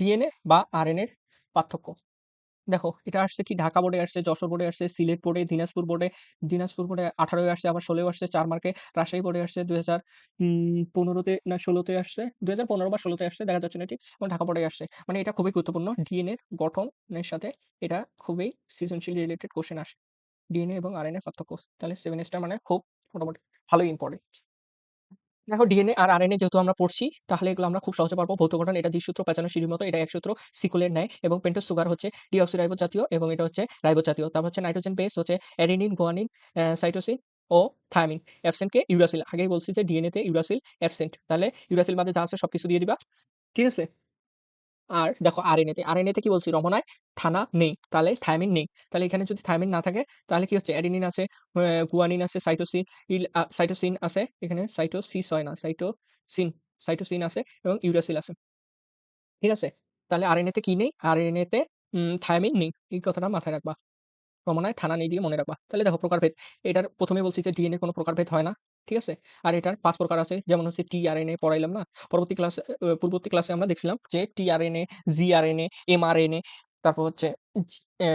DNA বা RNA এর পার্থক্য। দেখো এটা আসছে কি ঢাকা বোর্ডে আসছে, যশোর বোর্ডে আসছে, সিলেট বোর্ডে, দিনাজপুর বোর্ডে, দিনাজপুর বোর্ডে 18 এ আসছে আবার 16 এও আসছে চার মার্কে। রাজশাহী বোর্ডে আসছে 2000 উম 15 তে না 16 তে আসছে। 2015 বা 16 তে আসছে দেখা যাচ্ছে না ঠিক। এবং ঢাকা বোর্ডে আসছে। মানে এটা খুবই গুরুত্বপূর্ণ। ডিএনএ গঠনের সাথে এটা খুবই সৃজনশীল রিলেটেড কোয়েশ্চেন আসে। ডিএনএ এবং আরএনএ এর পার্থক্য। তাহলে সেভেন স্টার মানে খুব মোটামুটি ভালোই ইম্পোর্টেন্ট। দেখো ডিএনএ আর আরএনএ যেহেতু আমরা পড়ছি, তাহলে এগুলো আমরা খুব সহজে পারব। ভৌত গঠন এটা দ্বিসূত্র পেঁচানো সিঁড়ির মতো। এটা একসূত্র সূত্র নেয় এবং পেন্টোস সুগার হচ্ছে ডিঅক্সিরাইবো জাতীয় এবং এটা হচ্ছে রাইবো জাতীয়। তারপর হচ্ছে নাইট্রোজেন বেস হচ্ছে অ্যারিনিন গোয়ানিন সাইটোসিন ও থায়ামিন। অ্যাবসেন্টকে ইউরাসিল। আগেই বলছি যে ডিএনএতে ইউরাসিল অ্যাবসেন্ট। তাহলে ইউরাসিল বাদে যা আছে সব কিছু দিয়ে দিবা। ঠিক আছে? আর দেখো আরএনএ তে, আরএনএ তে কি বলছি রমনায় থানা নেই। তাহলে থায়ামিন নেই। তাহলে এখানে যদি থায়ামিন না থাকে তাহলে কি হচ্ছে অ্যাডেনিন আছে, অ্যা গুয়ানিন আছে, সাইটোসিন ইল সাইটোসিন আছে। এখানে সাইটোসিস হয় না। সাইটোসিন, সাইটোসিন আছে এবং ইউরাসিল আছে। ঠিক আছে? তাহলে আরএনএ তে কি নেই? আরএনএ তে উম থায়ামিন নেই। এই কথাটা মাথায় রাখবা। রমনায় থানা নেই দিয়ে মনে রাখবা। তাহলে দেখো প্রকারভেদ। এটার প্রথমে বলছি যে ডিএনএ কোনো প্রকারভেদ হয় না। ঠিক আছে? আর এটার পাঁচ প্রকার আছে। যেমন হচ্ছে টিআরএনএ পড়াইলাম না? পরবর্তী ক্লাসে পূর্ববর্তী ক্লাসে আমরা দেখছিলাম যে টিআরএনএ, জিআরএনএ, এমআরএনএ তারপর হচ্ছে আর অ্যা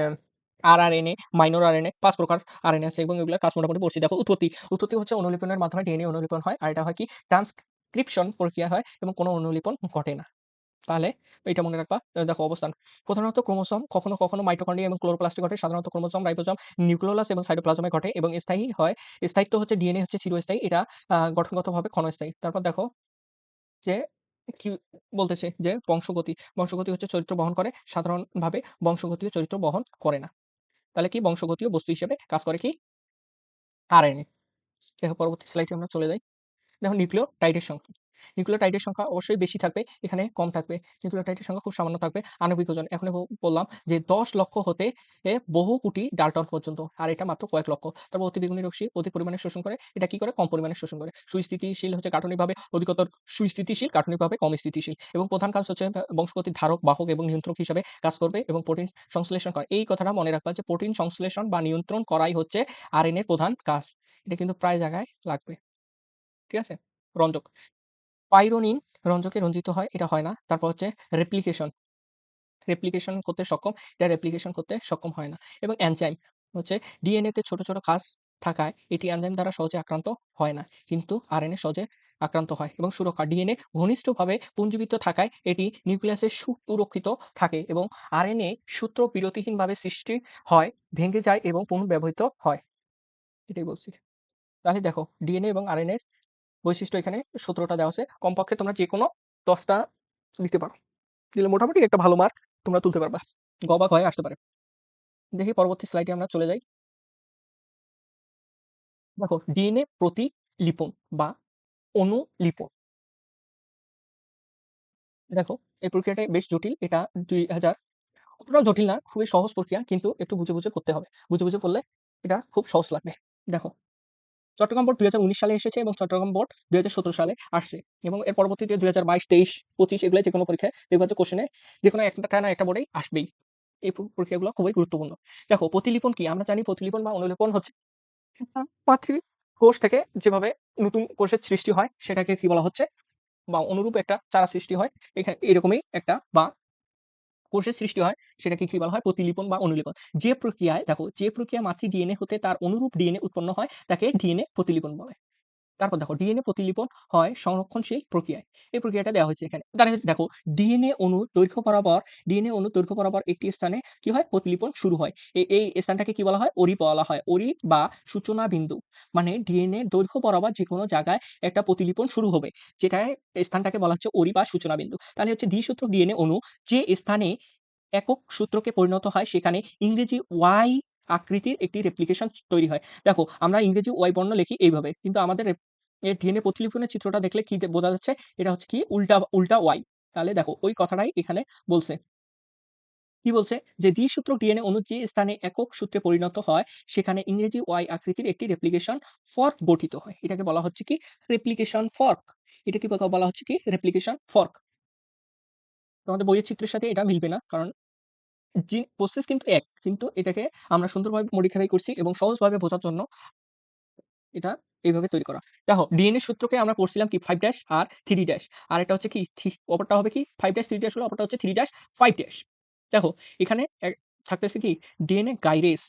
আরআরএনএ, মাইনর আরএনএ ৫ প্রকার আরএনএ আছে এবং এগুলার কাজ মোটামুটি পড়ছি। দেখো উৎপত্তি। উৎপত্তি হচ্ছে অনুলিপনের মাধ্যমে ডিএনএ অনুলিপন হয়। আর এটা হয় কি ট্রান্সক্রিপশন প্রক্রিয়া হয় এবং কোনো অনুলিপন ঘটে না। তাহলে এইটা মনে রাখবা। দেখো অবস্থান। প্রধানত ক্রোমোসোম কখনো, কখনো মাইটোকন্ড্রিয়া এবং ক্লোরোপ্লাস্টে ঘটে। সাধারণত ক্রোমোসোম, রাইবোসোম, নিউক্লিওলাস এবং সাইটোপ্লাজমে ঘটে এবং স্থায়ী হয়। স্থায়িত্ব হচ্ছে ডিএনএ হচ্ছে চিরস্থায়ী। এটা গঠনগতভাবে ক্ষণস্থায়ী। তারপর দেখো যে কি বলতেছে যে বংশগতি। বংশগতি হচ্ছে চরিত্র বহন করে। সাধারণভাবে বংশগতিও চরিত্র বহন করে না। তাহলে কি বংশগতিও বস্তু হিসেবে কাজ করে কি? আরএনএ। দেখো পরবর্তী স্লাইডে আমরা চলে যাই। দেখো নিউক্লিওটাইডের সংখ্যা। নিউক্লিওটাইডের সংখ্যা অবশ্যই বেশি থাকবে, এখানে কম থাকবে। নিউক্লিওটাইডের সংখ্যা খুব সামান্য থাকবে। আণবিক ওজন এখনই ব বললাম যে ১০ লক্ষ হতে বহু কোটি ডাল্টন পর্যন্ত। আর এটা মাত্র কয়েক লক্ষ। তারপর অতিবেগুনি রশ্মি অধিক পরিমাণে শোষণ করে। এটা কি করে? কম পরিমাণে শোষণ করে। সুস্থিতিশীল হচ্ছে গাঠনিকভাবে অধিকতর সুস্থিতিশীল, গাঠনিকভাবে কম স্থিতিশীল। এবং প্রধান কাজ হচ্ছে বংশগতির ধারক, বাহক এবং নিয়ন্ত্রক হিসাবে কাজ করবে এবং প্রোটিন সংশ্লেষণ করে। এই কথাটা মনে রাখবা যে প্রোটিন সংশ্লেষণ বা নিয়ন্ত্রণ করাই হচ্ছে আর এর প্রধান কাজ। এটা কিন্তু প্রায় জায়গায় লাগবে। ঠিক আছে? রঞ্জক। পাইরোনিন রঞ্জকে রঞ্জিত হয়, এটা হয় না। তারপর হচ্ছে রেপ্লিকেশন। রেপ্লিকেশন করতে সক্ষম, এটা রেপ্লিকেশন করতে সক্ষম হয় না। এবং এনজাইম হচ্ছে ডিএনএ তে ছোট, ছোট কাজ থাকায় এটি এনজাইম দ্বারা সহজে আক্রান্ত হয় না। কিন্তু আরএনএ সহজে আক্রান্ত হয় এবং সুরক্ষা ডিএনএ ঘনিষ্ঠভাবে পুঞ্জীবিত থাকায় এটি নিউক্লিয়াসে সুরক্ষিত থাকে এবং আরএনএ সূত্র বিরতিহীনভাবে সৃষ্টি হয়, ভেঙে যায় এবং পুনর্ব্যবহৃত হয়। এটাই বলছি। তাহলে দেখো ডিএনএ এবং আরএনএ বৈশিষ্ট্য এখানে সূত্রটা দেওয়া আছে। কমপক্ষে তোমরা যেকোনো ১০ টা লিখতে পারো। দিলে মোটামুটি একটা ভালো মার্ক তোমরা তুলতে পারবা। গ বা ঘয়ে আসতে পারে। দেখি পরবর্তী স্লাইডে আমরা চলে যাই। দেখো ডিএনএ প্রতিলিপন বা অনুলিপন। দেখো এই প্রক্রিয়াটা বেশ জটিল। এটা ২০০০ অতটাও জটিল না, খুবই সহজ প্রক্রিয়া কিন্তু একটু বুঝে, বুঝে করতে হবে। বুঝে, বুঝে পড়লে এটা খুব সহজ লাগবে। দেখো চট্টগ্রাম বোর্ড ২০১৯ সালে এসেছে এবং চট্টগ্রাম বোর্ড ২০১৭ সালে আসছে এবং এর পরবর্তীতে ২০২২, ২৩, ২৫ এগুলাই যেকোনো পরীক্ষায় দেখবা যে কোশ্চেনে যেকোনো একটা না একটা বোর্ডেই আসবেই। এই প প্রক্রিয়াগুলো খুবই গুরুত্বপূর্ণ। দেখো প্রতিলিপন কি? আমরা জানি প্রতিলিপন বা অনুলিপন হচ্ছে পাত্রী কোষ থেকে যেভাবে নতুন কোষের সৃষ্টি হয় সেটাকে কি বলা হচ্ছে? বা অনুরূপ একটা চারা সৃষ্টি হয়। এখানে এরকমই একটা বা কোষের সৃষ্টি হয়, সেটাকে কি বলা হয়? প্রতিলিপন বা অনুলিপন। যে প্রক্রিয়ায়, দেখো, যে প্রক্রিয়া মাতৃ ডিএনএ হতে তার অনুরূপ ডিএনএ উৎপন্ন হয়, তাকে ডিএনএ প্রতিলিপন বলে। তারপর দেখো ডিএনএ প্রতিলিপন হয় সংরক্ষণশীল প্রক্রিয়ায়। এই প্রক্রিয়াটা দেওয়া হয়েছে এখানে। তাহলে দেখো ডিএনএ অণুর দৈর্ঘ্য বরাবর ডিএনএ অণুর দৈর্ঘ্য বরাবর একটি স্থানে কি হয়? প্রতিলিপন শুরু হয়। এ, এই স্থানটাকে কি বলা হয়? ওরি বলা হয়। ওরি বা সূচনা বিন্দু। মানে ডিএনএ দৈর্ঘ্য বরাবর যেকোনো জায়গায় একটা প্রতিলিপন শুরু হবে। যেটায় স্থানটাকে বলা হচ্ছে ওরি বা সূচনা বিন্দু। তাহলে হচ্ছে দ্বিসূত্রক ডিএনএ অণু যে স্থানে একক সূত্রকে পরিণত হয়, সেখানে ইংরেজি ওয়াই আকৃতির একটি রেপ্লিকেশন তৈরি হয়। দেখো আমরা ইংরেজি ওয়াই বর্ণ লিখি এইভাবে। কিন্তু আমাদের রেপ এ ডিএনএ প্রতিলিপনের চিত্রটা দেখলে কি বোঝা যাচ্ছে? এটা হচ্ছে কি উল্টা, উল্টা ওয়াই। তাহলে দেখো ওই কথাটাই এখানে বলছে। কি বলছে? যে দ্বিসূত্রক ডিএনএ অণু যে স্থানে একক সূত্রে পরিণত হয় সেখানে ইংরেজি ওয়াই আকৃতির একটি রেপ্লিকেশন ফর্ক গঠিত হয়। এটাকে বলা হচ্ছে কি? Replication fork. এটাকে ব বলা হচ্ছে কি? Replication fork. তোমাদের বইয়ের চিত্রের সাথে এটা মিলবে না। কারণ জি প্রসেস কিন্তু এক। কিন্তু এটাকে আমরা সুন্দরভাবে মডিফাই করছি এবং সহজভাবে বোঝার জন্য এটা এইভাবে তৈরি করা। দেখো ডিএনএ সূত্রকে আমরা পড়ছিলাম কি ফাইভ ড্যাশ আর থ্রি ড্যাশ। আর এটা হচ্ছে কি অপরটা হবে কি ফাইভ ড্যাশ থ্রি ড্যাশ হলো, অপরটা হচ্ছে থ্রি ড্যাশ ফাইভ ড্যাশ। দেখো, এখানে থাকতেছে কি ডিএনএ গাইরেস।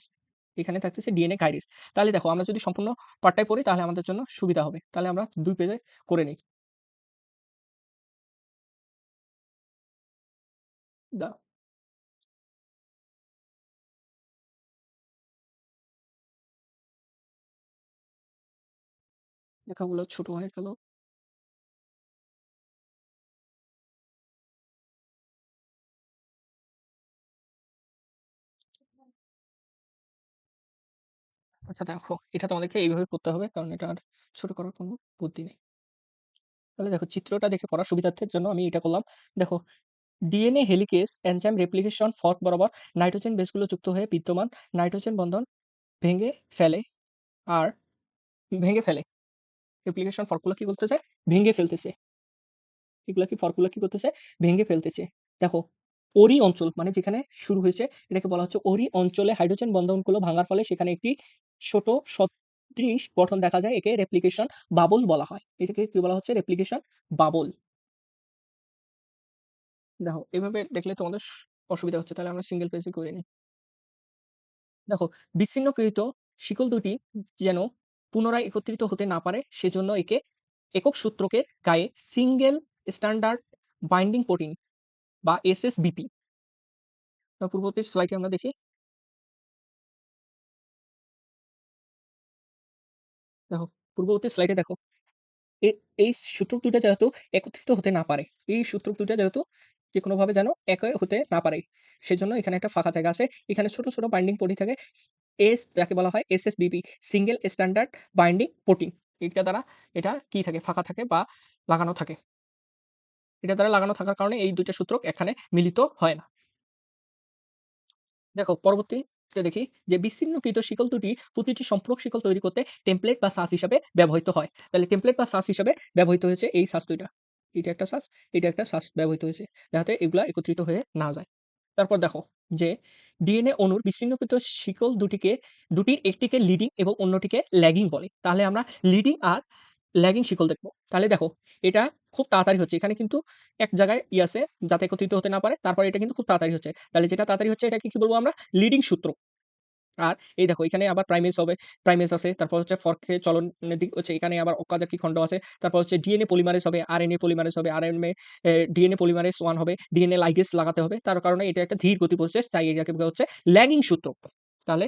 এখানে থাকতেছে ডিএনএ গাইরেস। তাহলে দেখো, আমরা যদি সম্পূর্ণ পার্টটাই পড়ি, তাহলে আমাদের জন্য সুবিধা হবে। তাহলে আমরা দুই পেজে করে নেই। লেখাগুলো ছোট হয়ে গেল। আচ্ছা দেখো, এটা তোমাদেরকে এইভাবে করতে হবে কারণ এটা আর ছোট করার কোনো বুদ্ধি নেই। তাহলে দেখো চিত্রটা দেখে পড়ার সুবিধার্থের জন্য আমি এটা করলাম। দেখো DNA helicase enzyme replication fork বরাবর নাইট্রোজেন বেসগুলো যুক্ত হয়ে বিদ্যমান নাইট্রোজেন বন্ধন ভেঙে ফেলে আর ভেঙে ফেলে। রেপ্লিকেশন ফর্কগুলো কি করতেছে? ভেঙে ফেলতেছে। এগুলা কি ফর্কগুলো কি করতেছে? ভেঙে ফেলতেছে। দেখো ওরি অঞ্চল মানে যেখানে শুরু হয়েছে, এটাকে বলা হচ্ছে ওরি অঞ্চলে হাইড্রোজেন বন্ধনগুলো ভাঙার ফলে সেখানে একটি ছোট সদৃশ গঠন দেখা যায়। একে রেপ্লিকেশন বাবল বলা হয়। এটাকে কি বলা হচ্ছে? Replication bubble. দেখো, এভাবে দেখলে তোমাদের অসুবিধা হচ্ছে। তাহলে আমরা সিঙ্গেল পেজে করে নিই। দেখো, বিচ্ছিন্নকৃত শিকল দুটি যেন পুনরায় একত্রিত হতে না পারে সেজন্য একে একক সূত্রকের গায়ে সিঙ্গেল স্ট্যান্ডার্ড বাইন্ডিং প্রোটিন বা এসএসবিপি পূর্ববর্তী স্লাইডে আমরা দেখি। দেখো পূর্ববর্তী স্লাইডে দেখো। এই সূত্রক দুটা যেহেতু একত্রিত হতে না পারে, এই সূত্রক ২ টা যেহেতু যেকোনোভাবে যেন এক হতে না পারে, সেজন্য এখানে একটা ফাঁকা জায়গা আছে। এখানে ছোট, ছোট বাইন্ডিং প্রোটিন থাকে। এস যাকে বলা হয় SSBP single standard binding protein. এইটা দ্বারা এটা কি থাকে? ফাঁকা থাকে বা লাগানো থাকে। এটা দ্বারা লাগানো থাকার কারণে এই ২ টা সূত্রক এখানে মিলিত হয় না। দেখো পরবর্তীতে দেখি যে বিচ্ছিন্নকৃত শিকল দুটি প্রতিটি সম্পূরক শিকল তৈরি করতে টেমপ্লেট বা সাস হিসাবে ব্যবহৃত হয়। তাহলে টেমপ্লেট বা সাস হিসাবে ব্যবহৃত হয়েছে এই সাস দুইটা এটা একটা সাস, এটা একটা সাস ব্যবহৃত হয়েছে। যাতে এগুলা একত্রিত হয়ে না যায়। তারপর দেখো যে ডিএনএ অণুর বিচ্ছিন্নকৃত শিকল দুটিকে, দুটির একটিকে লিডিং এবং অন্যটিকে ল্যাগিং বলে। তাহলে আমরা লিডিং আর ল্যাগিং শিকল দেখব তাহলে দেখো, এটা খুব তাড়াতাড়ি হচ্ছে। এখানে কিন্তু এক জায়গায় ই আছে, যাতে একত্রিত হতে না পারে। তারপরে এটা কিন্তু খুব তাড়াতাড়ি হচ্ছে। তাহলে যেটা তাড়াতাড়ি হচ্ছে, এটাকে কি বলব আমরা? লিডিং সূত্র। আর এই দেখো এখানে আবার প্রাইমেজ হবে, প্রাইমেজ আছে। তারপর হচ্ছে ফর্কে চলনের দিক হচ্ছে এখানে আবার অকাজাকি খন্ড আছে। তারপর হচ্ছে ডিএনএ পলিমারেজ হবে, আরএনএ পলিমারেজ হবে, আরএনএ এ ডিএনএ পলিমারেজ 1 হবে, ডিএনএ লাইগেজ লাগাতে হবে। তার কারণে এটা একটা ধীর গতি প্রসেস। তাই এটাকে হচ্ছে ল্যাগিং সূত্র। তাহলে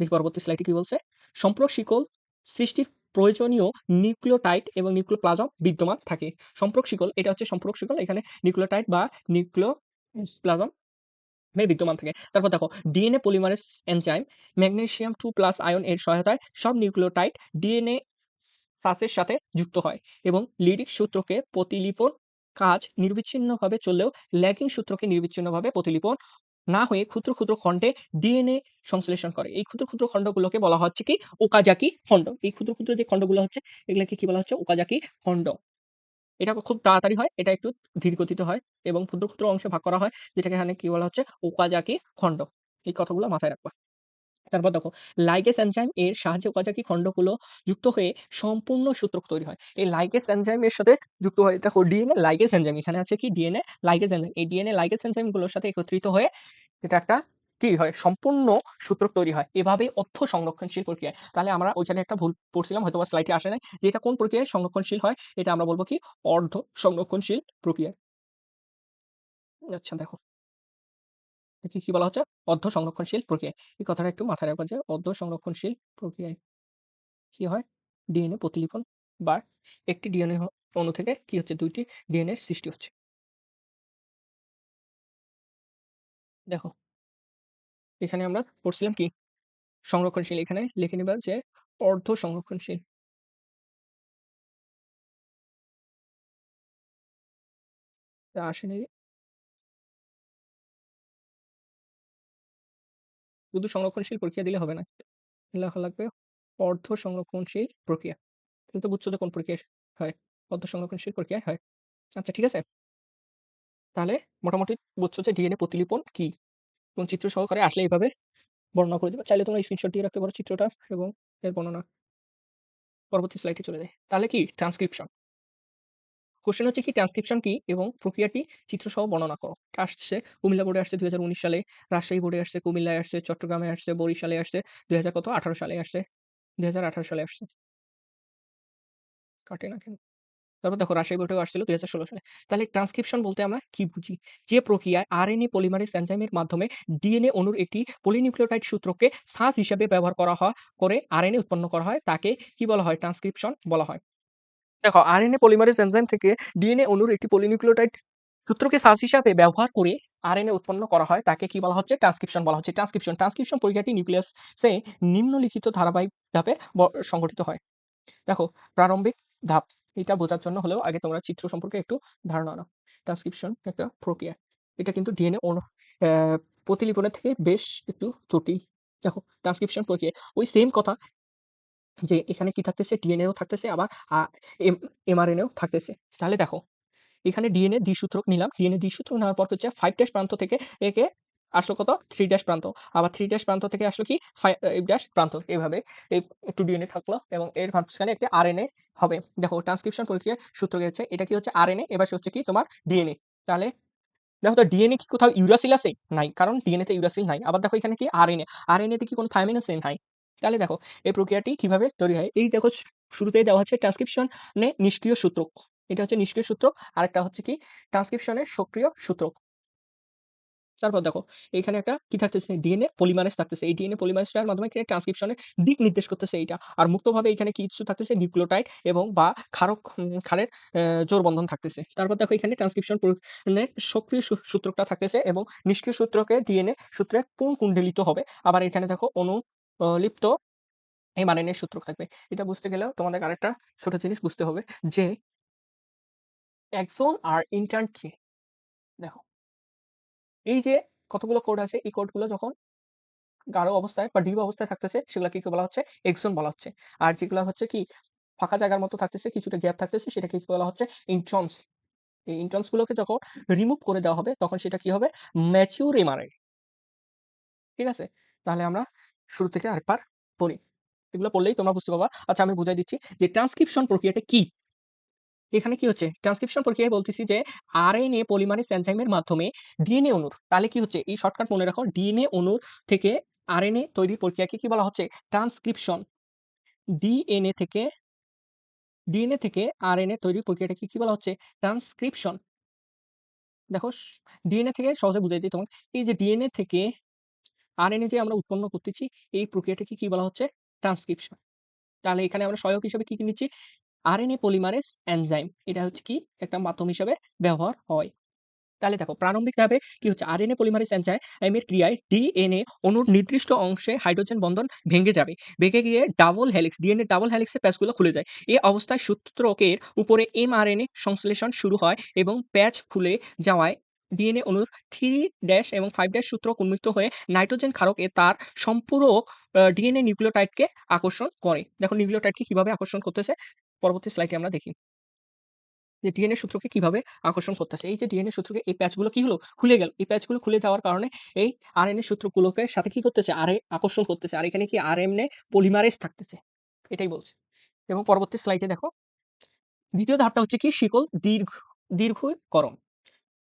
দেখি পরবর্তী স্লাইডে কি বলছে? সম্পূরক শিকল সৃষ্টির প্রয়োজনীয় নিউক্লিওটাইড এবং নিউক্লিওপ্লাজম বিদ্যমান থাকে। সম্পূরক শিকল এটা হচ্ছে সম্পূরক শিকল। এখানে নিউক্লিওটাইড বা নিউক্লিওপ্লাজম এর বিদ্যমান থাকে। তারপর দেখো DNA polymerase enzyme magnesium two plus ion এর সহায়তায় সব নিউক্লিওটাইড ডিএনএ সাসের সাথে যুক্ত হয় এবং লিডিং সূত্রকে প্রতিলিপন কাজ নিরবিচ্ছিন্নভাবে চললেও ল্যাগিং সূত্রকে নিরবিচ্ছিন্নভাবে প্রতিলিপন না হয়ে ক্ষুদ্র, ক্ষুদ্র খন্ডে ডিএনএ সংশ্লেষণ করে। এই ক্ষুদ্র, ক্ষুদ্র খন্ডগুলোকে বলা হচ্ছে কি ওকাজাকি খন্ড। এই ক্ষুদ্র, ক্ষুদ্র যে খন্ডগুলো হচ্ছে এগুলোকে কি বলা হচ্ছে ওকাজাকি খন্ড। এটা খুব তাড়াতাড়ি হয়, এটা একটু ধীর গতিতে হয় এবং ক্ষুদ্র, ক্ষুদ্র অংশে ভাগ করা হয় যেটাকে এখানে কি বলা হচ্ছে ওকাজাকি খন্ড। এই কথাগুলো মাথায় রাখবা। তারপর দেখো লাইগেজ এনজাইম এর সাহায্যে ওকাজাকি খন্ডগুলো যুক্ত হয়ে সম্পূর্ণ সূত্রক তৈরি হয়। এই লাইগেজ এনজাইম এর সাথে যুক্ত হয় দেখো ডিএনএ লাইগেজ এনজাইম এখানে আছে কি ডিএনএ লাইগেজ এনজাইম। এই ডিএনএ লাইগেজ এনজাইমগুলোর সাথে একত্রিত হয়ে এটা একটা কি হয় সম্পূর্ণ সূত্র তৈরি হয়। এভাবে অর্থ সংরক্ষণশীল প্রক্রিয়ায়। তাহলে আমরা ওইখানে একটা ভুল পড়ছিলাম, হয়তোবা স্লাইডে আসে নাই। যে এটা কোন প্রক্রিয়ায় সংরক্ষণশীল হয়, এটা আমরা বলব কি অর্ধ সংরক্ষণশীল প্রক্রিয়া। আচ্ছা দেখো। একে কি বলা হচ্ছে? অর্ধ সংরক্ষণশীল প্রক্রিয়া। এই কথাটা একটু মাথায় রাখবা যে অর্ধ সংরক্ষণশীল প্রক্রিয়ায় কি হয়? ডিএনএ প্রতিলিপন বা একটি ডিএনএ অণু থেকে কি হচ্ছে ২ টি ডিএনএ সৃষ্টি হচ্ছে। দেখো। এখানে আমরা পড়ছিলাম কি? সংরক্ষণশীল। এখানে লিখে নিবা যে অর্ধ সংরক্ষণশীল। আসেনি। শুধু সংরক্ষণশীল প্রক্রিয়া দিলে হবে না। লেখা লাগবে অর্ধ সংরক্ষণশীল প্রক্রিয়া। তুমি তো বুঝছ যে কোন প্রক্রিয়া হয়। অর্ধ সংরক্ষণশীল প্রক্রিয়ায় হয়। আচ্ছা ঠিক আছে? তাহলে মোটামুটি বুঝছ যে ডিএনএ প্রতিলিপন কি? এবং চিত্র সহকারে আসলে এইভাবে বর্ণনা করে দিবা। চাইলে তোমরা স্ক্রিনশট দিয়ে রাখতে পারো চিত্রটা এবং এর বর্ণনা। পরবর্তী স্লাইডে চলে যাই। তাহলে কি ট্রান্সক্রিপশন। কোয়েশ্চেন হচ্ছে কি ট্রান্সক্রিপশন কি এবং প্রক্রিয়াটি চিত্রসহ বর্ণনা করো। আসছে কুমিল্লা বোর্ডে আসছে ২০১৯ সালে, রাজশাহী বোর্ডে আসছে, কুমিল্লায় আসছে, চট্টগ্রামে আসছে, বরিশালে আসছে, ২০০০ কত ১৮ সালে আসছে। ২০১৮ সালে আসছে। কাটে না কেন? তারপর দেখো রাজশাহী বোর্ডেও আসছিল ২০১৬ সালে। তাহলে ট্রান্সক্রিপশন বলতে আমরা কি বুঝি? যে প্রক্রিয়ায় আরএনএ পলিমারেজ এনজাইমের মাধ্যমে ডিএনএ অণুর একটি পলিনিউক্লিওটাইড সূত্রকে সাজ হিসাবে ব্যবহার করা হয় করে আরএনএ উৎপন্ন করা হয় তাকে কি বলা হয়? ট্রান্সক্রিপশন বলা হয়। দেখো আরএনএ পলিমারেজ এনজাইম থেকে ডিএনএ অণুর একটি পলিনিউক্লিওটাইড সূত্রকে সাজ হিসাবে ব্যবহার করে আরএনএ উৎপন্ন করা হয় তাকে কি বলা হচ্ছে? ট্রান্সক্রিপশন বলা হচ্ছে। ট্রান্সক্রিপশন, ট্রান্সক্রিপশন প্রক্রিয়াটি নিউক্লিয়াসে নিম্নলিখিত ধারাবাহিক ধাপে সংঘটিত হয়। দেখো প্রারম্ভিক ধাপ এটা বোঝার জন্য হলেও আগে তোমরা চিত্র সম্পর্কে একটু ধারণা নাও। ট্রান্সক্রিপশন একটা প্রক্রিয়া। এটা কিন্তু ডিএনএ প্রতিলিপনের থেকে বেশ একটু জটিল। দেখো ট্রান্সক্রিপশন প্রক্রিয়া ওই সেম কথা যে এখানে কি থাকতেছে ডিএনএও থাকতেছে, আবার এমআরএনএও থাকতেছে। তাহলে দেখো, এখানে ডিএনএ দ্বিসূত্রক নিলাম। ডিএনএ দ্বিসূত্রক নেওয়ার পর হচ্ছে 5 ড্যাশ প্রান্ত থেকে একে আসলো কত থ্রি ড্যাশ প্রান্ত। আবার থ্রি ড্যাশ প্রান্ত থেকে আসলো কি 5 ড্যাশ প্রান্ত। এভাবে এই একটু ডিএনএ থাকল এবং এর মাঝখানে একটা আরএনএ হবে। দেখো ট্রান্সক্রিপশন প্রক্রিয়ার সূত্র কি হচ্ছে? এটা কি হচ্ছে আরএনএ এবার হচ্ছে কি তোমার ডিএনএ। তাহলে দেখো তো ডিএনএ কি কোথাও ইউরাসিল আছে? নাই। কারণ ডিএনএ তে ইউরাসিল নাই। আবার দেখো, এখানে কি আরএনএ। আরএনএ তে কি কোনো থায়ামিন আছে? নাই। তাহলে দেখো, এই প্রক্রিয়াটি কীভাবে তৈরি হয়? এই দেখো শুরুতেই দেওয়া হচ্ছে ট্রান্সক্রিপশনে নিষ্ক্রিয় সূত্রক। এটা হচ্ছে নিষ্ক্রিয় সূত্রক। আরেকটা হচ্ছে কি ট্রান্সক্রিপশনের সক্রিয় সূত্রক। তারপর দেখো, এখানে একটা কি থাকতেছে ডিএনএ পলিমারেজ থাকতেছে। এই ডিএনএ পলিমারেজটার মাধ্যমে কি ট্রান্সক্রিপশনের দিক নির্দেশ করতেছে এইটা। আর মুক্তভাবে এখানে কিছু থাকতেছে নিউক্লিওটাইড এবং বা ক্ষারক ক্ষারের জোড় বন্ধন থাকতেছে। তারপর দেখো, এখানে ট্রান্সক্রিপশন সক্রিয় সূত্রটা থাকতেছে এবং নিষ্ক্রিয় সূত্রকে ডিএনএ সূত্রে পুনকুণ্ডলিত হবে। আবার এখানে দেখো অনু অ, লিপ্ত এমআরএনএ সূত্রক থাকবে। এটা বুঝতে গেলেও তোমাদের আরেকটা ছোট জিনিস বুঝতে হবে যে এক্সন আর ইন্টার্ন কি? দেখো এই যে কতগুলো কোড আছে এই কোডগুলো যখন গাঢ় অবস্থায় বা ডিপ অবস্থায় থাকতেছে সেগুলাকে কি বলা হচ্ছে? এক্সন বলা হচ্ছে। আর যেগুলা হচ্ছে কি ফাঁকা জায়গার মতো থাকতেছে, কিছুটা গ্যাপ থাকতেছে সেটাকে কি বলা হচ্ছে? ইন্ট্রনস। এই ইন্ট্রনস গুলোকে যখন রিমুভ করে দেওয়া হবে তখন সেটা কি হবে? Mature mRNA. ঠিক আছে? তাহলে আমরা শুরু থেকে আরেকবার পড়ি। এগুলো পড়লেই তোমরা বুঝতে পারবা। আচ্ছা আমি বুঝাই দিচ্ছি যে ট্রান্সক্রিপশন প্রক্রিয়াটা কি? এখানে কি হচ্ছে? ট্রান্সক্রিপশন প্রক্রিয়ায় বলতেছি যে আরএনএ পলিমারেজ এনজাইমের মাধ্যমে ডিএনএ অণুর তাহলে কি হচ্ছে? এই শর্টকাট মনে রাখো ডিএনএ অণুর থেকে আরএনএ তৈরির প্রক্রিয়াকে কি বলা হচ্ছে? ট্রান্সক্রিপশন। ডিএনএ থেকে ডিএনএ থেকে আরএনএ তৈরির প্রক্রিয়াটাকে কি বলা হচ্ছে? ট্রান্সক্রিপশন। দেখো ডিএনএ থেকে সহজে বুঝাই দিই তোমাকে। এই যে ডিএনএ থেকে আরএনএ যে আমরা উৎপন্ন করতেছি এই প্রক্রিয়াটাকে কি বলা হচ্ছে? ট্রান্সক্রিপশন। তাহলে এখানে আমরা সহায়ক হিসেবে কি, কি নিচ্ছি? RNA polymerase enzyme. এটা হচ্ছে কি একটা মাধ্যম হিসেবে ব্যবহার হয়। তাহলে দেখো, প্রারম্ভিকভাবে কি হচ্ছে আরএনএ পলিমারেজ এনজাইমের ক্রিয়ায় ডিএনএ অণুর নির্দিষ্ট অংশে হাইড্রোজেন বন্ধন ভেঙে যাবে। ভেঙে গিয়ে ডাবল হেলিক্স ডিএনএ ডাবল হেলিক্সের প্যাচগুলো খুলে যায়। এই অবস্থায় সূত্রকের উপরে এমআরএনএ সংশ্লেষণ শুরু হয় এবং প্যাচ খুলে যাওয়ায় ডিএনএ অণুর 3' এবং ফাইভ ড্যাশ সূত্র উন্মুক্ত হয়ে নাইট্রোজেন ক্ষারকে তার সম্পূরক ডিএনএ নিউক্লিওটাইডকে আকর্ষণ করে। দেখো, নিউক্লিওটাইডকে কীভাবে আকর্ষণ করতেছে পরবর্তী স্লাইডে আমরা দেখি। যে ডিএনএ সূত্রকে কীভাবে আকর্ষণ করতেছে। এই যে ডিএনএ সূত্রকে এই প্যাচগুলো কি হলো? খুলে গেল। এই প্যাচগুলো খুলে যাওয়ার কারণে এই আরএনএ সূত্রগুলোকে সাথে কি করতেছে? আরে আকর্ষণ করতেছে। আর এখানে কি আর আরএনএ পলিমারেজ থাকতেছে। এটাই বলছে। এবং পরবর্তী স্লাইডে দেখো। দ্বিতীয় ধাপটা হচ্ছে কি শিকল দীর্ঘ, দীর্ঘকরণ।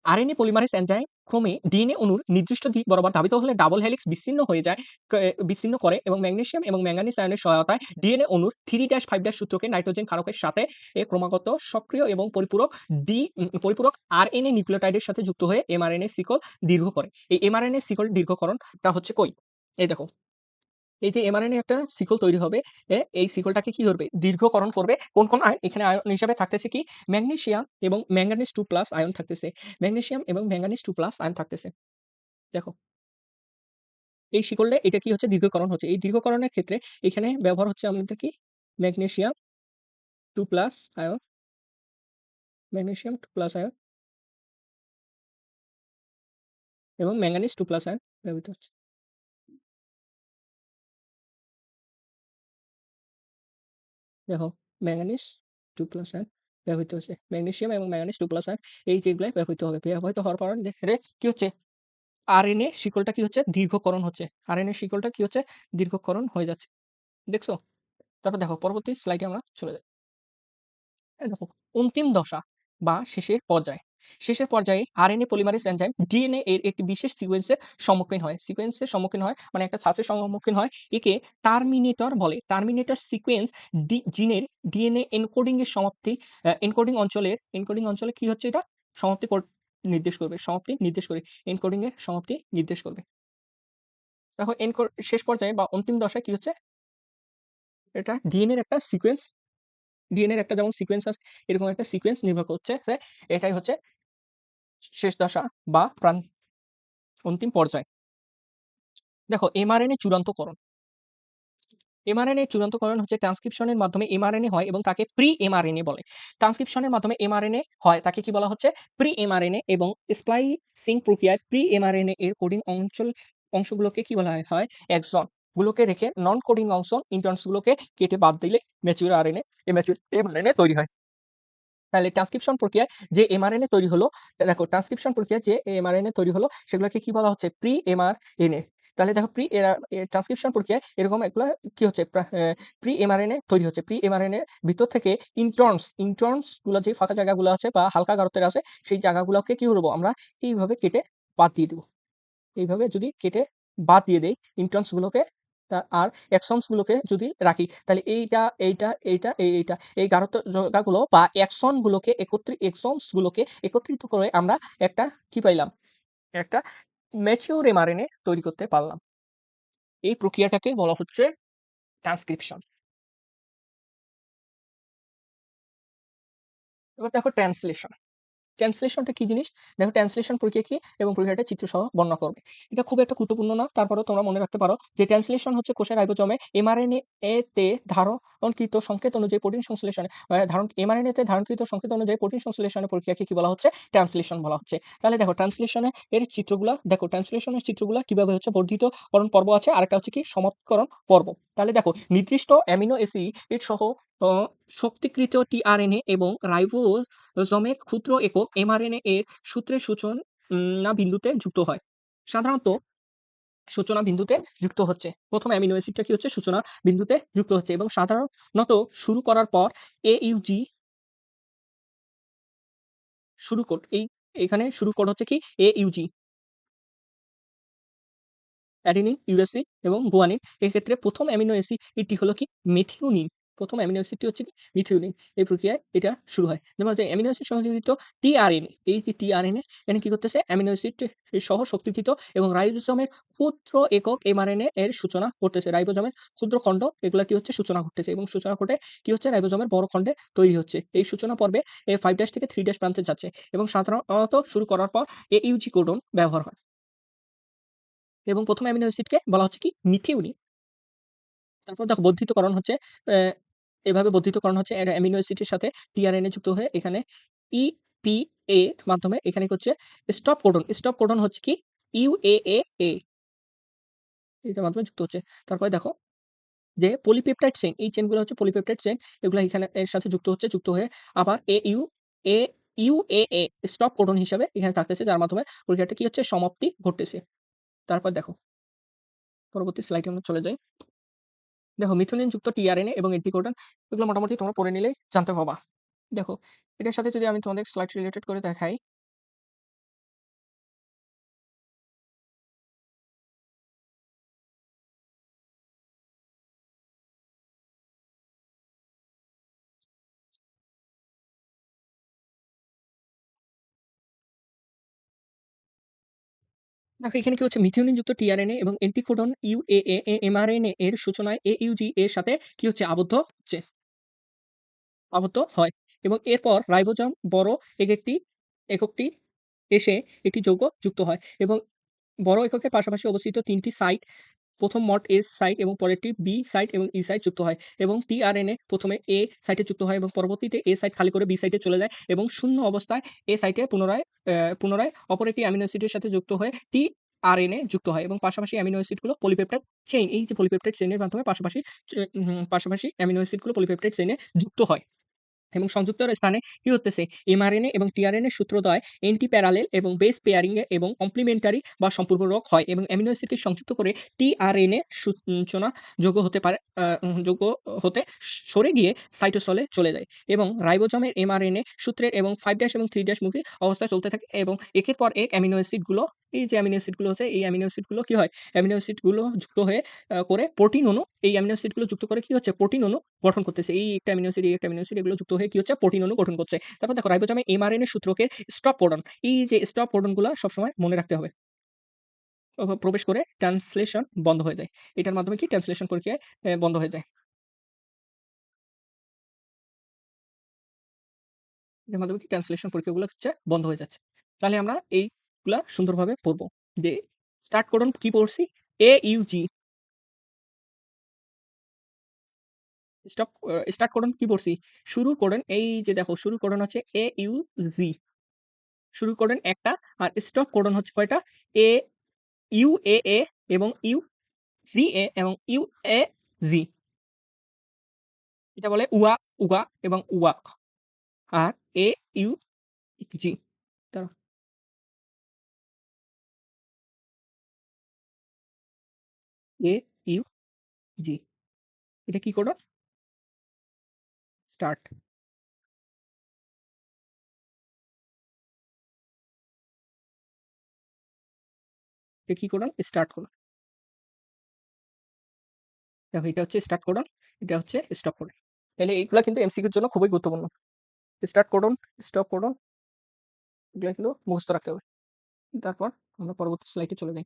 আরএনএ পলিমারেজ এনজাইম ক্রমে ডিএনএ অণুর নির্দিষ্ট দিক বরাবর ধাবিত হলে ডাবল হেলিক্স বিচ্ছিন্ন হয়ে যায় বিচ্ছিন্ন করে এবং ম্যাগনেশিয়াম এবং ম্যাঙ্গানিস আয়নের সহায়তায় ডিএনএ অনুর থ্রি ড্যাশ ফাইভ ড্যাস সূত্রকে নাইট্রোজেন কারকের সাথে, এ, ক্রমাগত সক্রিয় এবং পরিপূরক ডি পরিপূরক আরএনএ নিউক্লিওটাইডের সাথে যুক্ত হয়ে এমআরএনএ শিকল দীর্ঘ করে। এই এমআরএনএ শিকল দীর্ঘকরণটা হচ্ছে কই? এই দেখো। এই যে এমআরএনএ একটা শিকল তৈরি হবে, এই শিকলটাকে কি করবে? দীর্ঘকরণ করবে। কোন, কোন আয়ন? এখানে আয়ন হিসাবে থাকতেছে কি? ম্যাগনেশিয়াম এবং ম্যাঙ্গানিজ 2+ আয়ন থাকতেছে। ম্যাগনেশিয়াম এবং ম্যাঙ্গানিজ 2+ আয়ন থাকতেছে। দেখো। এই শিকলটা এটা কি হচ্ছে? দীর্ঘকরণ হচ্ছে। এই দীর্ঘকরণের ক্ষেত্রে এখানে ব্যবহার হচ্ছে আমাদের কি? Magnesium two plus ion. Magnesium two plus ion. এবং ম্যাঙ্গানিজ 2+ আয়ন ব্যবহৃত হচ্ছে। দেখো ম্যাঙ্গানিজ 2+ আয়ন ব্যবহৃত হচ্ছে। ম্যাগনেশিয়াম এবং ম্যাগনেশ টু প্লাস আর এই যেগুলো ব্যবহৃত হবে। ব্যবহৃত হওয়ার কারণে কি হচ্ছে? আর আরএনএ শিকলটা কি হচ্ছে? দীর্ঘকরণ হচ্ছে। আর আরএনএ শিকলটা কি হচ্ছে? দীর্ঘকরণ হয়ে যাচ্ছে। দেখছ? তারপর দেখো, পরবর্তী স্লাইডে আমরা চলে যাই। দেখো, অন্তিম দশা বা শেষের পর্যায়। শেষের পর্যায়ে আরএনএ পলিমারেজ এনজাইম ডিএনএ এর একটি বিশেষ সিকোয়েন্সের সম্মুখীন হয়। সিকোয়েন্সের সম্মুখীন হয় মানে একটা সাসের সম্মুখীন হয়। একে টার্মিনেটর বলে। টার্মিনেটর সিকোয়েন্স ডি জিনের ডিএনএ এনকোডিং এর সমাপ্তি এনকোডিং অঞ্চলের এনকোডিং অঞ্চলে কি হচ্ছে এটা? সমাপ্তি নির্দেশ করবে। সমাপ্তি নির্দেশ করে। এনকোডিং এর সমাপ্তি নির্দেশ করবে। দেখো এনকো শেষ পর্যায়ে বা অন্তিম দশায় কি হচ্ছে? এটা ডিএনএর একটা সিকোয়েন্স ডিএনএর একটা যেমন সিকোয়েন্স আছে, এরকম একটা সিকোয়েন্স নির্ভর করছে এটাই হচ্ছে শেষ দশা বা প্রান অন্তিম পর্যায়। দেখো এমআরএনএ চূড়ান্তকরণ। এমআরএনএ চূড়ান্তকরণ হচ্ছে ট্রান্সক্রিপশনের মাধ্যমে এমআরএনএ হয় এবং তাকে প্রি এমআরএনএ বলে। ট্রান্সক্রিপশনের মাধ্যমে এমআরএনএ হয়, তাকে কি বলা হচ্ছে? প্রি এমআরএনএ এবং স্প্লাইসিং প্রক্রিয়ায় প্রি এমআরএনএ এর কোডিং অঞ্চল, অংশগুলোকে কি বলা হয়? এক্সন গুলোকে রেখে নন কোডিং অংশ ইন্ট্রন্স গুলোকে কেটে বাদ দিলে ম্যাচিউর আরএনএ এ ম্যাচিউর এমআরএনএ তৈরি হয়। তাহলে ট্রান্সক্রিপশন প্রক্রিয়ায় যে এমআরএনএ তৈরি হলো, দেখো ট্রান্সক্রিপশন প্রক্রিয়া যে এমআরএনএ তৈরি হলো সেগুলোকে কি বলা হচ্ছে? Pre mRNA. তাহলে দেখো প্রি ট্রান্সক্রিপশন প্রক্রিয়ায় এরকম এগুলা কি হচ্ছে? প্রা এমআরএনএ তৈরি হচ্ছে। প্রি এমআরএনএ ভিতর থেকে ইন্ট্রন্স, ইন্ট্রন্সগুলো যে ফাঁকা জায়গাগুলো আছে বা হালকা গারত্বের আছে সেই জায়গাগুলোকে কি করব? আমরা এইভাবে কেটে বাদ দিয়ে দিব। এইভাবে যদি কেটে বাদ দিয়ে দেই ইন্ট্রন্স গুলোকে আর এক্সনস গুলোকে যদি রাখি তাহলে এইটা, এইটা, এইটা, এই এইটা এই জায়গাগুলো বা এক্সন গুলোকে একত্রি এক্সনস গুলোকে একত্রিত করে আমরা একটা কি পাইলাম? একটা ম্যাচিউর এমআরএনএ তৈরি করতে পারলাম। এই প্রক্রিয়াটাকে বলা হচ্ছে ট্রান্সক্রিপশন। এবার দেখো ট্রান্সলেশন। ট্রান্সলেশনটা কি জিনিস? দেখো ট্রান্সলেশন প্রক্রিয়া কি এবং প্রক্রিয়াটা চিত্রসহ বর্ণনা করবে। এটা খুব একটা গুরুত্বপূর্ণ না। তারপরেও তোমরা মনে রাখতে পারো যে ট্রান্সলেশন হচ্ছে কোষের রাইবোজোমে এমআরএনএ তে ধারণকৃত সংকেত অনুযায়ী প্রোটিন সংশ্লেষণে ধারণ ধারণ এমআরএনএতে ধারণকৃত সংকেত অনুযায়ী প্রোটিন সংশ্লেষণের প্রক্রিয়াকে কি বলা হচ্ছে? ট্রান্সলেশন বলা হচ্ছে। তাহলে দেখো ট্রান্সলেশন এর চিত্রগুলা, দেখো ট্রান্সলেশনের চিত্রগুলো কীভাবে হচ্ছে বর্ধিতকরণ পর্ব আছে আরেকটা হচ্ছে কি সমাপ্তকরণ পর্ব। তাহলে দেখো নির্দিষ্ট অ্যামিনো অ্যাসিড সহ শক্তিকৃত টিআরএনএ এবং রাইবোজোমের ক্ষুদ্র একক এমআরএনএ এর সূত্রের সূচনা বিন্দুতে যুক্ত হয়। সাধারণত সূচনা বিন্দুতে যুক্ত হচ্ছে। প্রথম অ্যামিনো অ্যাসিডটা কি হচ্ছে? সূচনা বিন্দুতে যুক্ত হচ্ছে এবং সাধারণত শুরু করার পর AUG শুরু কোড এই এখানে শুরু কোড হচ্ছে কি AUG অ্যাডেনিন, ইউরেসিল এবং গুয়ানিন। এক্ষেত্রে প্রথম অ্যামিনো অ্যাসিড এটি হলো কি মেথিওনিন। ১ম অ্যামিনো অ্যাসিডটি হচ্ছে কি মিথিওনিন। এই প্রক্রিয়ায় এটা শুরু হয়। যেমন হচ্ছে অ্যামিনো অ্যাসিড সংযোজিত টিআরএনএ। এই যে টিআরএনএ এখানে কি করতেছে? অ্যামিনো অ্যাসিড সহ শক্তিকৃত এবং রাইবোজোমের ক্ষুদ্র একক এমআরএনএ এর সূচনা করতেছে। রাইবোজোমের ক্ষুদ্র খণ্ড, এগুলা কি হচ্ছে? সূচনা ঘটতেছে এবং সূচনা ঘটে কি হচ্ছে? রাইবোজোমের বড় খন্ডে তৈরি হচ্ছে। এই সূচনা পর্বে এ 5' থেকে 3' প্রান্তে যাচ্ছে এবং সাধারণত শুরু করার পর এ ইউজি কোডন ব্যবহার হয়। এবং প্রথম অ্যামিনো অ্যাসিডকে বলা হচ্ছে কি মিথিওনিন। তারপর দেখো বর্ধিতকরণ হচ্ছে এভাবে বর্ধিতকরণ হচ্ছে অ্যামিনো অ্যাসিডের সাথে টিআরএনএ যুক্ত হয়ে এখানে ইপিএ এর মাধ্যমে এখানে হচ্ছে স্টপ কোডন। স্টপ কোডন হচ্ছে কি ইউএএএ এটার মাধ্যমে যুক্ত হচ্ছে। তারপরে দেখো যে পলিপেপটাইড চেইন এই চেইনগুলো হচ্ছে পলিপেপটাইড চেইন এগুলো এখানে এর সাথে যুক্ত হচ্ছে। যুক্ত হয়ে আবার A U A UAA stop codon হিসাবে এখানে থাকতেছে, যার মাধ্যমে প্রক্রিয়াটা কি হচ্ছে? সমাপ্তি ঘটতেছে। তারপর দেখো, পরবর্তী স্লাইডে আমরা চলে যাই। দেখো মিথুলিন যুক্ত টিআরএনএ এবং অ্যান্টিকোডন এগুলো মোটামুটি তোমরা পড়ে নিলেই জানতে পারবা। দেখো, এটার সাথে যদি আমি তোমাদের স্লাইড রিলেটেড করে দেখাই দেখো, এখানে কি হচ্ছে মিথিওনিনযুক্ত টিআরএনএ এবং অ্যান্টিকোডন ইউএএ এমআরএনএ এর সূচনায় এইউজি এর সাথে কি হচ্ছে? আবদ্ধ হচ্ছে। আবদ্ধ হয় এবং এরপর রাইবোজাম বড় এক একটি এককটি এসে একটি যৌগ যুক্ত হয় এবং বড় এককের পাশাপাশি অবস্থিত তিনটি সাইট ১ম মট S সাইট এবং পরেরটি B সাইট এবং E সাইট যুক্ত হয় এবং টিআরএনএ ১ম এ সাইটে যুক্ত হয় এবং পরবর্তীতে A সাইট খালি করে B সাইটে চলে যায় এবং শূন্য অবস্থায় এ সাইটে পুনরায় পুনরায় অপর একটি অ্যামিনো অ্যাসিডের সাথে যুক্ত হয়ে টিআরএনএ যুক্ত হয় এবং পাশাপাশি অ্যামিনো অ্যাসিডগুলো পলিপেপটাইড চেইন এই যে পলিপেপটাইড চেইনের মাধ্যমে পাশাপাশি পাশাপাশি অ্যামিনো অ্যাসিডগুলো পলিপেপটাইড চেইনে যুক্ত হয়। এবং সংযুক্ত স্থানে কি হতেছে? এমআরএনএ এবং টিআরএনএ সূত্রদ্বয় এন্টি প্যারালেল এবং বেস পেয়ারিং এবং কমপ্লিমেন্টারি বা সম্পূরক হয় এবং অ্যামিনো অ্যাসিডকে সংযুক্ত করে টিআরএনএ সূচনা যোগ্য হতে পারে যোগ্য হতে সরে গিয়ে সাইটোসলে চলে যায় এবং রাইবোজোমের এমআরএনএ সূত্রের এবং ফাইভ 5' এবং থ্রি 3' মুখী অবস্থায় চলতে থাকে এবং একের পর এক অ্যামিনো অ্যাসিডগুলো এই যে অ্যামিনো অ্যাসিডগুলো আছে এই অ্যামিনো অ্যাসিডগুলো কি হয় অ্যামিনো অ্যাসিডগুলো যুক্ত হয়ে করে প্রোটিন অণু এই অ্যামিনো অ্যাসিডগুলো যুক্ত করে কি হচ্ছে প্রোটিন অণু গঠন করতেছে। এই একটা অ্যামিনো অ্যাসিড, এই একটা অ্যামিনো অ্যাসিড এগুলো যুক্ত হয়ে কি হচ্ছে প্রোটিন অণু গঠন করছে। তারপর দেখো রাইবোজোমে এমআরএনএ সূত্রকের স্টপ কোডন। এই যে স্টপ কোডনগুলা সবসময় মনে রাখতে হবে। প্রবেশ করে ট্রান্সলেশন বন্ধ হয়ে যায়। এটার মাধ্যমে কি ট্রান্সলেশন প্রক্রিয়ায় এ বন্ধ হয়ে যায়। এর মাধ্যমে কি ট্রান্সলেশন প্রক্রিয়াগুলো হচ্ছে বন্ধ হয়ে যাচ্ছে। তাহলে আমরা এইগুলা সুন্দরভাবে পড়ব। যে স্টার্ট কোডন কি পড়ছি? AUG স্টপ আ স্টার্ট কোডন কি পড়ছি? শুরু করেন এই যে দেখো শুরু কোডন হচ্ছে AUG শুরুর করেন একটা আর স্টপ কোডন হচ্ছে কয়টা? A এ এবং ইউ জি এ এবং ইউ এ জি এটা বলে উয়া, উগা এবং উয়াক। আর এ ইউ দাঁড়াও। AUG এটা কি কোডন? স্টার্ট। এটা কি কোডন? Start codon. দেখো এটা হচ্ছে স্টার্ট কোডন, এটা হচ্ছে স্টপ কোডন। তাহলে এইগুলা কিন্তু এমসিকিউর জন্য খুবই গুরুত্বপূর্ণ। স্টার্ট কোডন, স্টপ কোডন এগুলা কিন্তু মুখস্থ রাখতে হবে। তারপর আমরা পরবর্তী স্লাইডে চলে যাই।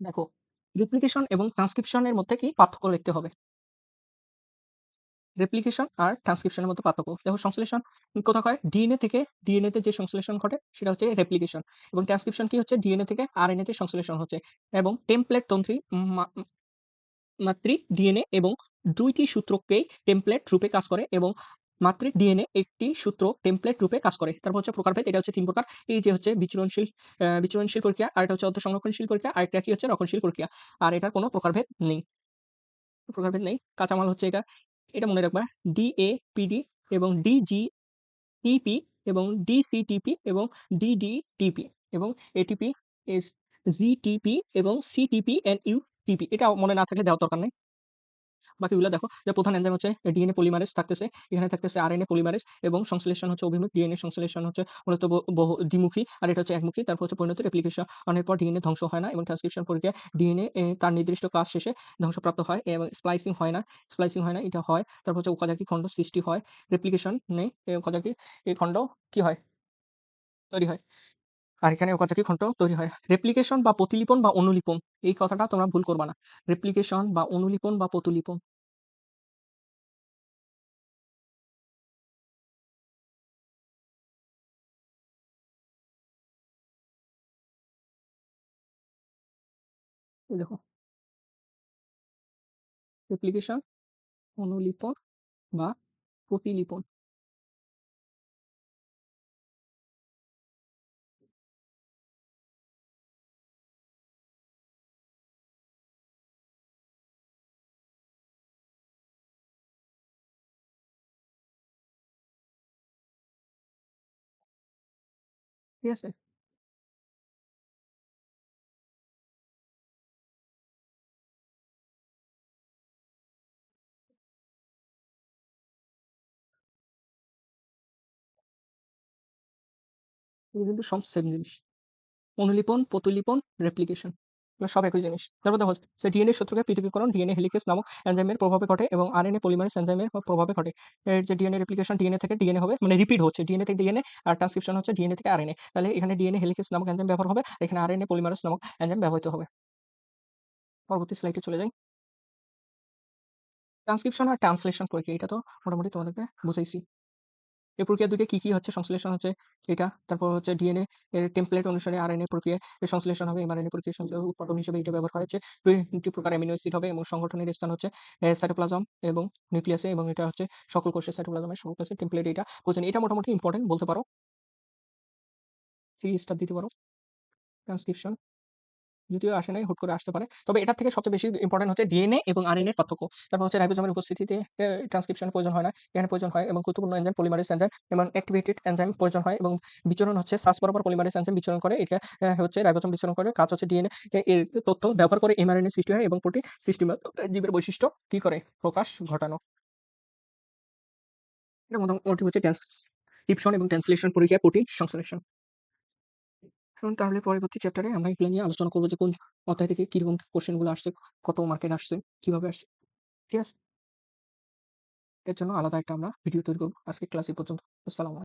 দেখো রেপ্লিকেশন এবং ট্রান্সক্রিপশন এর মধ্যে কি পার্থক্য লিখতে হবে। রেপ্লিকেশন আর ট্রান্সক্রিপশন এর মধ্যে পার্থক্য। দেখো, সংশ্লেষণ কোথায় হয়? ডিএনএ থেকে ডিএনএ তে যে সংশ্লেষণ ঘটে, সেটা হচ্ছে রেপ্লিকেশন এবং ট্রান্সক্রিপশন কি হচ্ছে? ডিএনএ থেকে আর আরএনএ তে সংশ্লেষণ হচ্ছে এবং টেমপ্লেট তন্ত্রী মাতৃ ডিএনএ এবং দুইটি সূত্রকেই টেমপ্লেট রূপে কাজ করে এবং মাতৃ ডিএনএ একটি সূত্র টেমপ্লেট রূপে কাজ করে। তারপর হচ্ছে প্রকারভেদ এটা হচ্ছে তিন প্রকার। এই যে হচ্ছে বিচরণশীল বিচরণশীল প্রক্রিয়া, আরেকটা হচ্ছে অর্ধ-সংরক্ষণশীল প্রক্রিয়া, আরেকটা কি হচ্ছে রক্ষণশীল প্রক্রিয়া। আর এটার কোনো প্রকারভেদ নেই। প্রকারভেদ নেই। কাঁচামাল হচ্ছে এটা। এটা মনে রাখবা DAPD এবং DGTP এবং DCTP এবং DDTP এবং ATP, এস GTP এবং CTP and UTP এটা মনে না থাকলে দেওয়ার দরকার নাই। বাকিগুলা দেখো, যে প্রধান এনজাইম হচ্ছে ডিএনএ পলিমারেজ থাকতেছে। এখানে থাকতেছে আরএনএ পলিমারেজ এবং সংশ্লেষণ হচ্ছে অভিমুখ। ডিএনএ সংশ্লেষণ হচ্ছে মূলত বহু দ্বিমুখী আর এটা হচ্ছে একমুখী। তারপর হচ্ছে পরিণত রেপ্লিকেশন অনেক পর ডিএনএ ধ্বংস হয় না এবং ট্রান্সক্রিপশন প্রক্রিয়ায় ডিএনএ তার নির্দিষ্ট কাজ শেষে ধ্বংসপ্রাপ্ত হয় এবং স্প্লাইসিং হয় না স্প্লাইসিং হয় না, এটা হয়। তারপর হচ্ছে ওকাজাকি খন্ড সৃষ্টি হয়। রেপ্লিকেশন নেই। ওকাজাকি এই খন্ড কি হয়? তৈরি হয়। আর এখানে ওকাজাকি খন্ড তৈরি হয়। রেপ্লিকেশন বা প্রতিলিপন বা অনুলিপন এই কথাটা তোমরা ভুল করবা না। রেপ্লিকেশন বা অনুলিপন বা প্রতিলিপন। দেখো। রেপ্লিকেশন, অনুলিপন বা প্রতিলিপন। ঠিক আছে? এগুলো কিন্তু সব সেম জিনিস। অনুলিপন, প্রতিলিপন, রেপ্লিকেশন সব একই জিনিস। তারপর দেখো যে ডিএনএ সূত্রকে পৃথকীকরণ ডিএনএ হেলিকেজ নামক এনজাইমের প্রভাবে ঘটে এবং আরএনএ পলিমারেজ এনজাইমের প্রভাবে ঘটে। এর যে ডিএনএ রেপ্লিকেশন ডিএনএ থেকে ডিএনএ হবে মানে রিপিট হচ্ছে। ডিএনএ থেকে ডিএনএ আর ট্রান্সক্রিপশন হচ্ছে ডিএনএ থেকে আরএনএ। তাহলে এখানে ডিএনএ হেলিকেজ নামক এনজাইম ব্যবহার হবে। এখানে আরএনএ পলিমারেজ নামক এনজাইম ব্যবহৃত হবে। পরবর্তী স্লাইডে চলে যাই। ট্রান্সক্রিপশন আর ট্রান্সলেশন প্রক্রিয়া, এটা তো মোটামুটি তোমাদেরকে বুঝাইছি। এই প্রক্রিয়া ২ টি কি, কি হচ্ছে সংশ্লেষণ হচ্ছে এটা। তারপর হচ্ছে ডিএনএ এর টেমপ্লেট অনুসারে আরএনএ প্রক্রিয়ায় সংশ্লেষণ হবে। এমআরএনএ প্রক্রিয়া উৎপাদন হিসেবে এটা ব্যবহার করা হচ্ছে। ২ টি প্রকার অ্যামিনো অ্যাসিড হবে এবং সংগঠনের স্থান হচ্ছে সাইটোপ্লাজম এবং নিউক্লিয়াসে এবং এটা হচ্ছে সকল কোষের সাইটোপ্লাজমের সকল কোষের টেমপ্লেট এটা বুঝেন। এটা মোটামুটি ইম্পর্টেন্ট বলতে পারো। 3 স্টার দিতে পারো। ট্রান্সক্রিপশন যদিও আসে নাই, হুট করে আসতে পারে। তবে এটার থেকে সবচেয়ে বেশি ইম্পোর্টেন্ট হচ্ছে ডিএনএ এবং আরএনএ এর পার্থক্য। তারপর হচ্ছে রাইবোজোমের উপস্থিতিতে এ ট্রান্সক্রিপশন প্রয়োজন হয় না। এখানে প্রয়োজন হয় এবং গুরুত্বপূর্ণ এনজাইম পলিমারেজ এনজাইম এবং অ্যাক্টিভেটেড এনজাইম প্রয়োজন হয় এবং বিচরণ হচ্ছে শ্বাস বরাবর পলিমারেজ এনজাইম বিচরণ করে। এটা হচ্ছে রাইবোজোম বিচরণ করে। কাজ হচ্ছে ডিএনএ এর তথ্য ব্যবহার করে এমআরএনএ সৃষ্টি হয় এবং প্রোটিন মাধ্যমে জীবের বৈশিষ্ট্য কি করে? প্রকাশ ঘটানো। এটা মোটামুটি হচ্ছে ট্রান্সক্রিপশন এবং ট্রান্সলেশন প্রক্রিয়া প্রোটিন সংশ্লেষণ। এখন তাহলে পরবর্তী চ্যাপ্টারে আমরা এগুলো নিয়ে আলোচনা করব যে কোন অধ্যায় থেকে কীরকম কোশ্চেনগুলো আসছে, কত মার্কেট আসছে, কীভাবে আসছে। ঠিক আছে? এর জন্য আলাদা একটা আমরা ভিডিও তৈরি করব আজকে ক্লাস পর্যন্ত। আসসালামু।